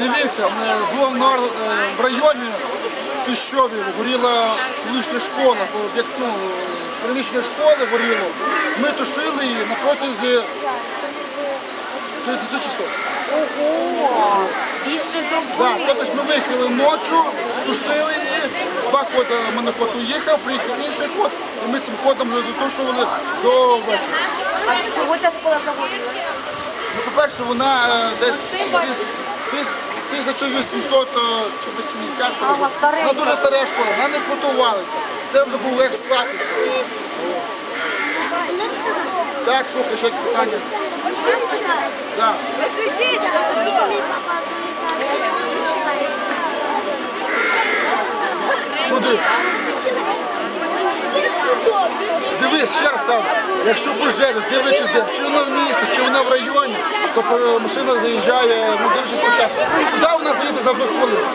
Дивіться, було в е, в районі Піщові горіла колишня школа, ну, приміщення школи горіло. Ми тушили її на протязі 30 часов. Ого! Більше доби. тобто ми виїхали ночі, тушили її, два ходи моноход уїхав, приїхав інший ход, і ми цим ходом дотушували до вечора. А чого ця школа загорілася? Ну, по-перше, вона е, десь 1800 е, чи 80 Ага, вона дуже стара школа, вона не експлуатувалася. Це вже був експлуат. Так, слухай, ще питання. Куди? Дивись, ще раз там, якщо пожежа, дивлячись де, чи вона в місті, чи вона в районі, то е, машина заїжджає, ну дивлячись часу. у нас заїде за одну хвилину.